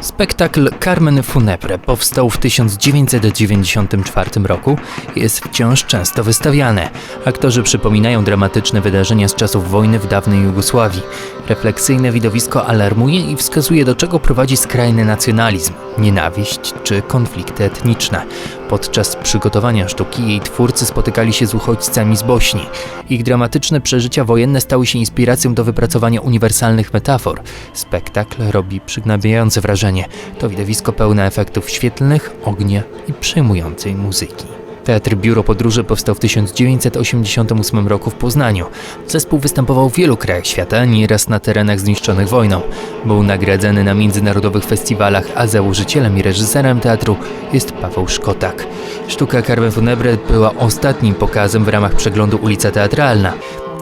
Spektakl Carmen Funebre powstał w 1994 roku i jest wciąż często wystawiany. Aktorzy przypominają dramatyczne wydarzenia z czasów wojny w dawnej Jugosławii. Refleksyjne widowisko alarmuje i wskazuje do czego prowadzi skrajny nacjonalizm, nienawiść czy konflikty etniczne. Podczas przygotowania sztuki jej twórcy spotykali się z uchodźcami z Bośni. Ich dramatyczne przeżycia wojenne stały się inspiracją do wypracowania uniwersalnych metafor. Spektakl robi przygnębiające wrażenie. To widowisko pełne efektów świetlnych, ognia i przejmującej muzyki. Teatr Biuro Podróży powstał w 1988 roku w Poznaniu. Zespół występował w wielu krajach świata, nieraz na terenach zniszczonych wojną. Był nagradzany na międzynarodowych festiwalach, a założycielem i reżyserem teatru jest Paweł Szkotak. Sztuka Carmen Funebre była ostatnim pokazem w ramach przeglądu Ulica Teatralna.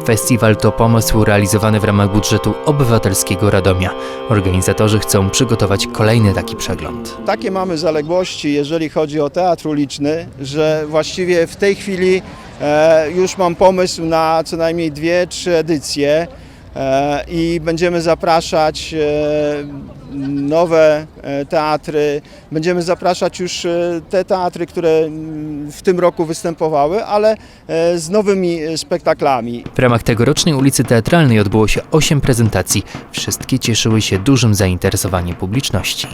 Festiwal to pomysł realizowany w ramach budżetu obywatelskiego Radomia. Organizatorzy chcą przygotować kolejny taki przegląd. Takie mamy zaległości, jeżeli chodzi o teatr uliczny, że właściwie w tej chwili e, już mam pomysł na co najmniej dwie, trzy edycje i będziemy zapraszać e, nowe e, teatry, będziemy zapraszać już e, te teatry, które mm, w tym roku występowały, ale e, z nowymi e, spektaklami. W ramach tegorocznej ulicy Teatralnej odbyło się 8 prezentacji. Wszystkie cieszyły się dużym zainteresowaniem publiczności.